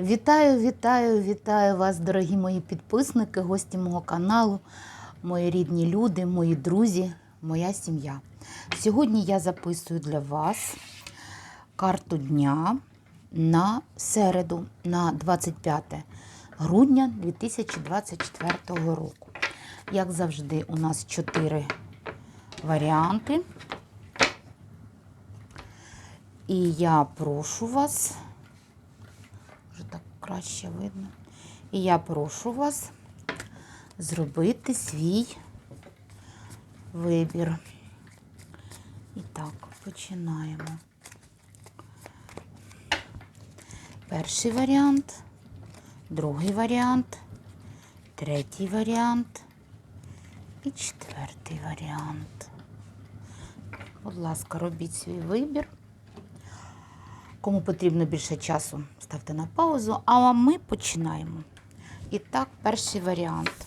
Вітаю, вітаю, вітаю вас, дорогі мої підписники, гості мого каналу, мої рідні люди, мої друзі, моя сім'я. Сьогодні я записую для вас карту дня на середу, на 25 грудня 2024 року. Як завжди, у нас чотири варіанти. І я прошу вас, краще видно. І я прошу вас зробити свій вибір. І так, починаємо. Перший варіант, другий варіант, третій варіант і четвертий варіант. Будь ласка, робіть свій вибір. Кому потрібно більше часу, ставте на паузу. А ми починаємо. І так, перший варіант.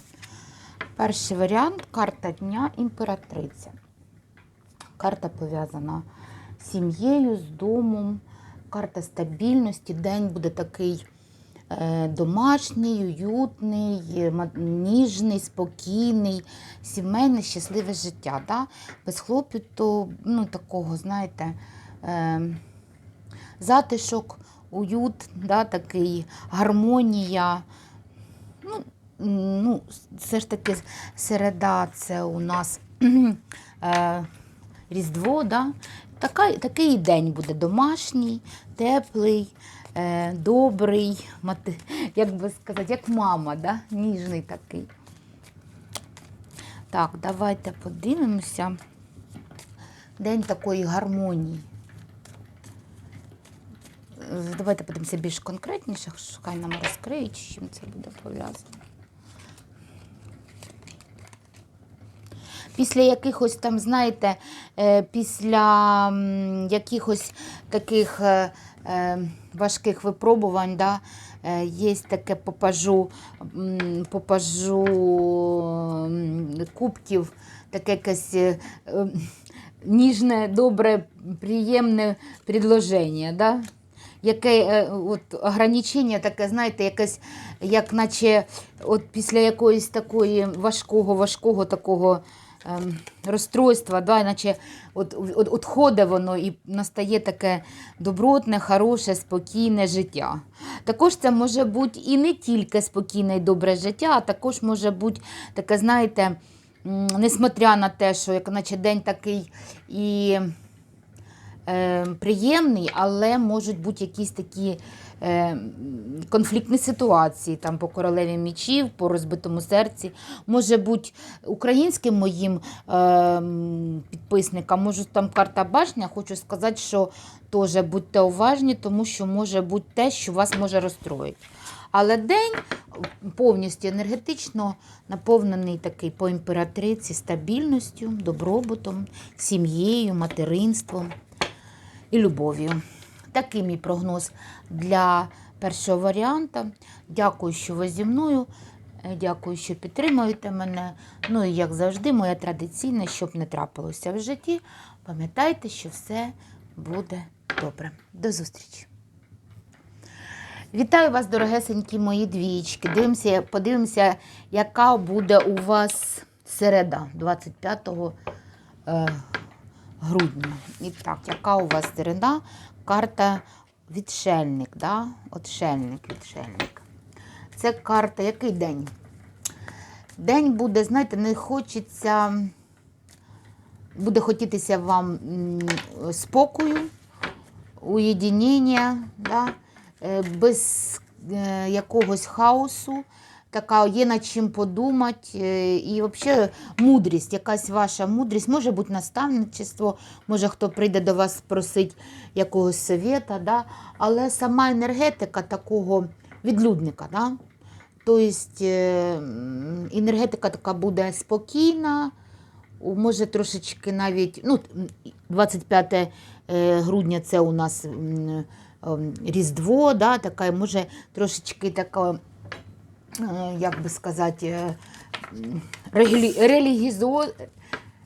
Перший варіант карта дня імператриця. Карта пов'язана з сім'єю, з домом, карта стабільності. День буде такий е, домашній, уютний, е, ніжний, спокійний, сімейне, щасливе життя. Да? Без хлопіту, ну, такого, знаєте. Затишок, уют, да, такий, гармонія. Ну, ну, все ж таки середа це у нас е, Різдво. Да? Така, такий день буде домашній, теплий, е, добрий, мати, як би сказати, як мама, да? ніжний такий. Так, давайте подивимося. День такої гармонії. Давайте подивимося більш конкретніше, хай нам розкриють, з чим це буде пов'язано. Після якихось там, знаєте, е, після якихось таких е, е, важких випробувань, да, є таке попажу, попажу кубків, таке якесь ніжне, добре, приємне предложення. Да? Яке е, от, ограничення таке, знаєте, якесь, як наче от після якоїсь такої важкого, важкого такого ем, розстройства, да, наче от, от, от ходить воно і настає таке добротне, хороше, спокійне життя. Також це може бути і не тільки спокійне і добре життя, а також може бути таке, знаєте, несмотря на те, що як наче день такий і е, приємний, але можуть бути якісь такі е, конфліктні ситуації там по королеві мічів, по розбитому серці. Може бути українським моїм е, підписникам, може там карта башня, хочу сказати, що теж будьте уважні, тому що може бути те, що вас може розстроїти. Але день повністю енергетично наповнений такий по імператриці стабільністю, добробутом, сім'єю, материнством і любов'ю. Такий мій прогноз для першого варіанта. Дякую, що ви зі мною. Е, Дякую, що підтримуєте мене. Ну і як завжди, моя традиційна, щоб не трапилося в житті. Пам'ятайте, що все буде добре. До зустрічі! Вітаю вас, дорогесенькі мої двічки. Дивимося, подивимося, яка буде у вас середа 25 е, грудня. І так, яка у вас середа? Карта відшельник. Да? Отшельник, відшельник. Це карта, який день? День буде, знаєте, не хочеться, буде хотітися вам спокою, уєдинення, да? е, без е, якогось хаосу. Така є над чим подумати. е, І взагалі мудрість, якась ваша мудрість, може бути наставничество, може хто прийде до вас просить якогось совета, да? але сама енергетика такого відлюдника. Да? Тобто е, енергетика така буде спокійна, може трошечки навіть, ну, 25 е, грудня це у нас ем, Різдво, да, така, може трошечки така, як би сказати, е, релігізо,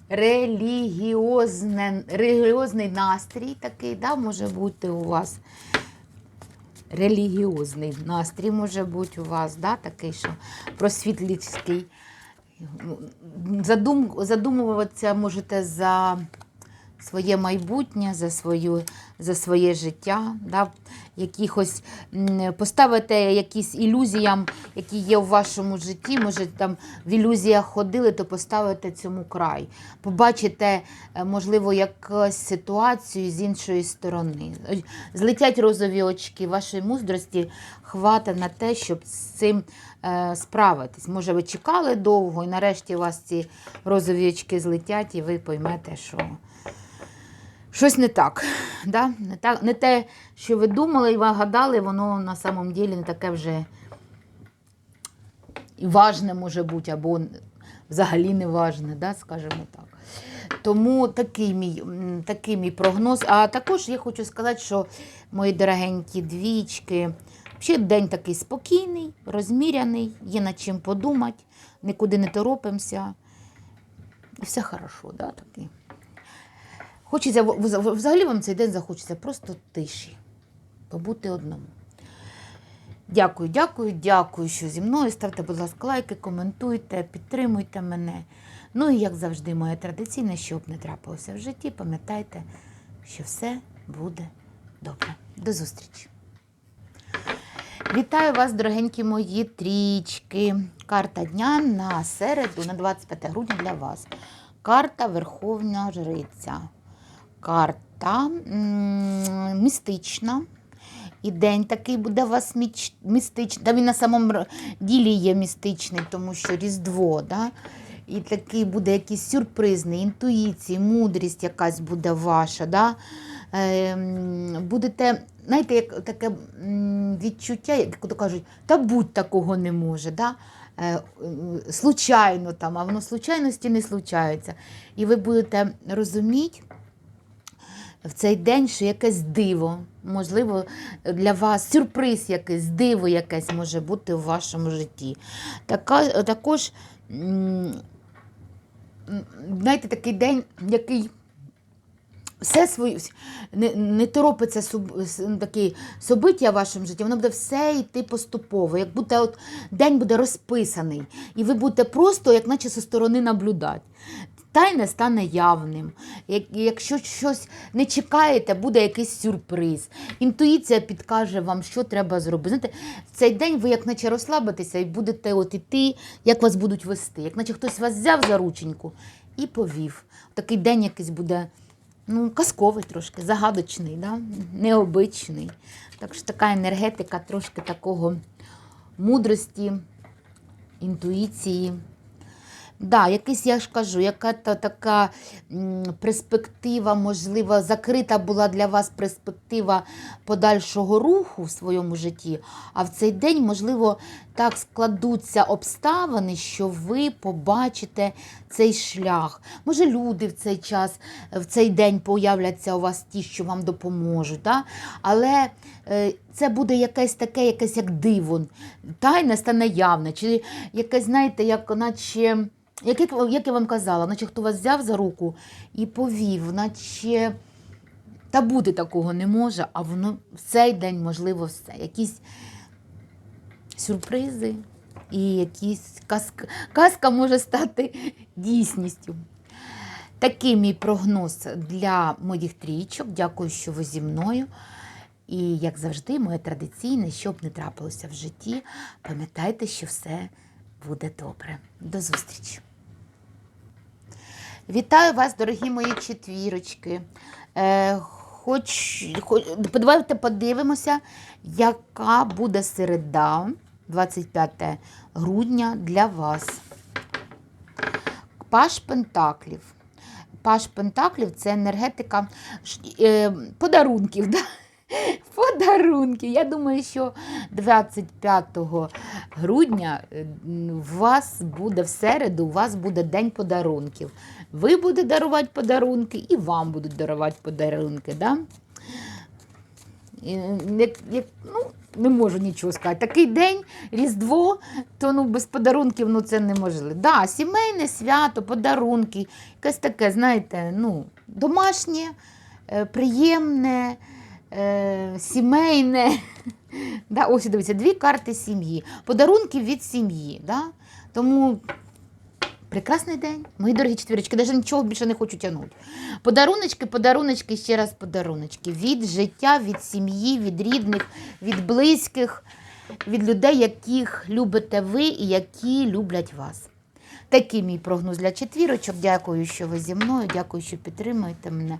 релігіозне, релігіозний настрій такий, да, може бути у вас. релігіозний настрій може бути у вас, да, такий, що просвітлицький. Задум, задумуватися можете за своє майбутнє, за, свою, за своє життя, да? якихось м, поставити якісь ілюзіям, які є в вашому житті. Може, там в ілюзіях ходили, то поставите цьому край. Побачите, е, можливо, якусь ситуацію з іншої сторони. Злетять розові очки, вашої мудрості хватить на те, щоб з цим е, справитись. Може, ви чекали довго, і нарешті у вас ці розові очки злетять, і ви поймете, що щось не так. Да? Не, так не те, що ви думали і ви гадали, воно на самом ділі не таке вже важне може бути, або взагалі не важне, да? скажімо так. Тому такий мій, такий мій прогноз. А також я хочу сказати, що мої дорогенькі двічки, ще день такий спокійний, розміряний, є над чим подумати, нікуди не торопимося. І все хорошо, да, такий. Хочеться, взагалі вам цей день захочеться просто тиші, побути одному. Дякую, дякую, дякую, що зі мною. Ставте, будь ласка, лайки, коментуйте, підтримуйте мене. Ну і як завжди, моє традиційне, щоб не трапилося в житті, пам'ятайте, що все буде добре. До зустрічі! Вітаю вас, дорогенькі мої трічки. Карта дня на середу, на 25 грудня для вас. Карта Верховна Жриця. Карта містична. І день такий буде у вас містичний. Та він на самому ділі є містичний, тому що Різдво. Да? І такий буде якийсь сюрпризний, інтуїції, мудрість якась буде ваша. Да? Ем, будете, знаєте, як таке відчуття, як кажуть, та будь такого не може. Да? Е, случайно там, а воно случайності не случаються. І ви будете розуміти, в цей день, що якесь диво, можливо, для вас сюрприз якийсь, диво якесь може бути в вашому житті. Така, також, знаєте, такий день, який все своє не, не торопиться суб, такі собиття в вашому житті, воно буде все йти поступово, як будто от день буде розписаний, і ви будете просто, як наче зі сторони наблюдати. Тайне стане явним. Якщо щось не чекаєте, буде якийсь сюрприз. Інтуїція підкаже вам, що треба зробити. Знаєте, в цей день ви як наче розслабитеся і будете от іти, як вас будуть вести. Як наче хтось вас взяв за рученьку і повів. Такий день якийсь буде ну, казковий трошки, загадочний, да? необичний. Так що така енергетика трошки такого мудрості, інтуїції. Да, якийсь, я ж кажу, яка то така перспектива, можливо, закрита була для вас перспектива подальшого руху в своєму житті, а в цей день, можливо, так складуться обставини, що ви побачите цей шлях. Може, люди в цей час, в цей день появляться у вас ті, що вам допоможуть. Да? Але е, це буде якесь таке, якесь як диво, тайне стане явне, чи якесь, знаєте, як наче. Як, як я вам казала, наче хто вас взяв за руку і повів, наче та бути такого не може, а воно в цей день можливо все. Якісь сюрпризи і якісь казка, казка може стати дійсністю. Такий мій прогноз для моїх трійчок. Дякую, що ви зі мною. І, як завжди, моє традиційне, щоб не трапилося в житті, пам'ятайте, що все буде добре. До зустрічі! Вітаю вас, дорогі мої четвірочки. Е, хоч, хоч, давайте подивимося, яка буде середа, 25 грудня для вас. Паш Пентаклів. Паш Пентаклів це енергетика е, подарунків. Да? Подарунки. Я думаю, що 25 грудня е, у вас буде в середу, у вас буде день подарунків. Ви будете дарувати подарунки і вам будуть дарувати подарунки. Да? Як, ну, не можу нічого сказати. Такий день, Різдво, то ну, без подарунків ну, це неможливо. Да, сімейне свято, подарунки, якесь таке, знаєте, ну, домашнє, е, приємне, е, сімейне. Да, ось дивіться, дві карти сім'ї. Подарунки від сім'ї. Да? Тому прекрасний день. Мої дорогі четвірочки, навіть нічого більше не хочу тягнути. Подаруночки, подаруночки, ще раз подаруночки. Від життя, від сім'ї, від рідних, від близьких, від людей, яких любите ви і які люблять вас. Такий мій прогноз для четвірочок. Дякую, що ви зі мною. Дякую, що підтримуєте мене.